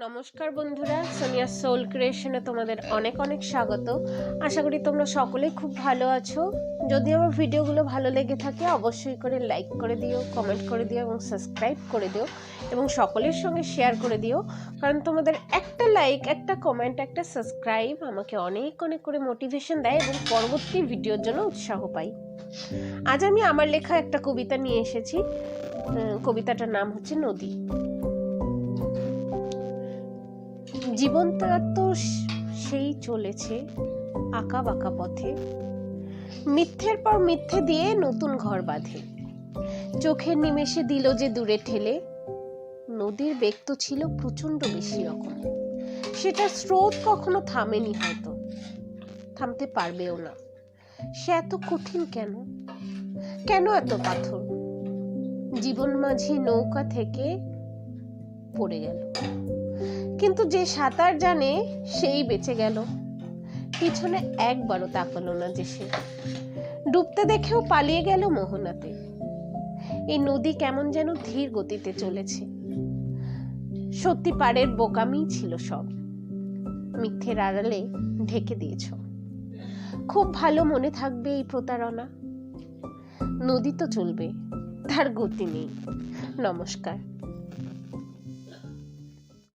নমস্কার বন্ধুরা, সোনিয়া সোল ক্রিয়েশনে তোমাদের অনেক অনেক স্বাগত। আশা করি তোমরা সকলেই খুব ভালো আছো। যদি আমার ভিডিওগুলো ভালো লেগে থাকে, অবশ্যই করে লাইক করে দিও কমেন্ট করে দিও এবং সাবস্ক্রাইব করে দিও এবং সকলের সঙ্গে শেয়ার করে দিও। কারণ তোমাদের একটা লাইক একটা কমেন্ট একটা সাবস্ক্রাইব আমাকে অনেক অনেক করে মোটিভেশন দেয় এবং পরবর্তী ভিডিওর জন্য উৎসাহ পাই। আজ আমি আমার লেখা একটা কবিতা নিয়ে এসেছি। কবিতাটার নাম হচ্ছে নদী। জীবনটা তো সেই চলেছে, আঁকা বাঁকা পথে। মিথ্যের পর মিথ্যে দিয়ে নতুন ঘর বাঁধে। চোখের নিমেষে দিল যে দূরে ঠেলে, নদীর বেগ তো ছিল প্রচণ্ড বেশি রকম। সেটা স্রোত কখনো থামেনি হয়তো, থামতে পারবেও না। সে এত কঠিন কেন? কেন এত পাথর? জীবন মাঝি নৌকা থেকে পড়ে গেল। কিন্তু যে সাঁতার জানে, সেই বেঁচে গেল। পিছনে একবারও তাকালো না যে সে। ডুবতে দেখেও পালিয়ে গেল মোহনাতে। এই নদী কেমন যেন ধীর গতিতে চলেছে। সত্যি পাড়ের বোকামি ছিল সব। মিথ্যের আড়ালে ঢেকে দিয়েছ। খুব ভালো মনে থাকবে এই প্রতারণা। নদী তো চলবে, তার গতি নেই। নমস্কার।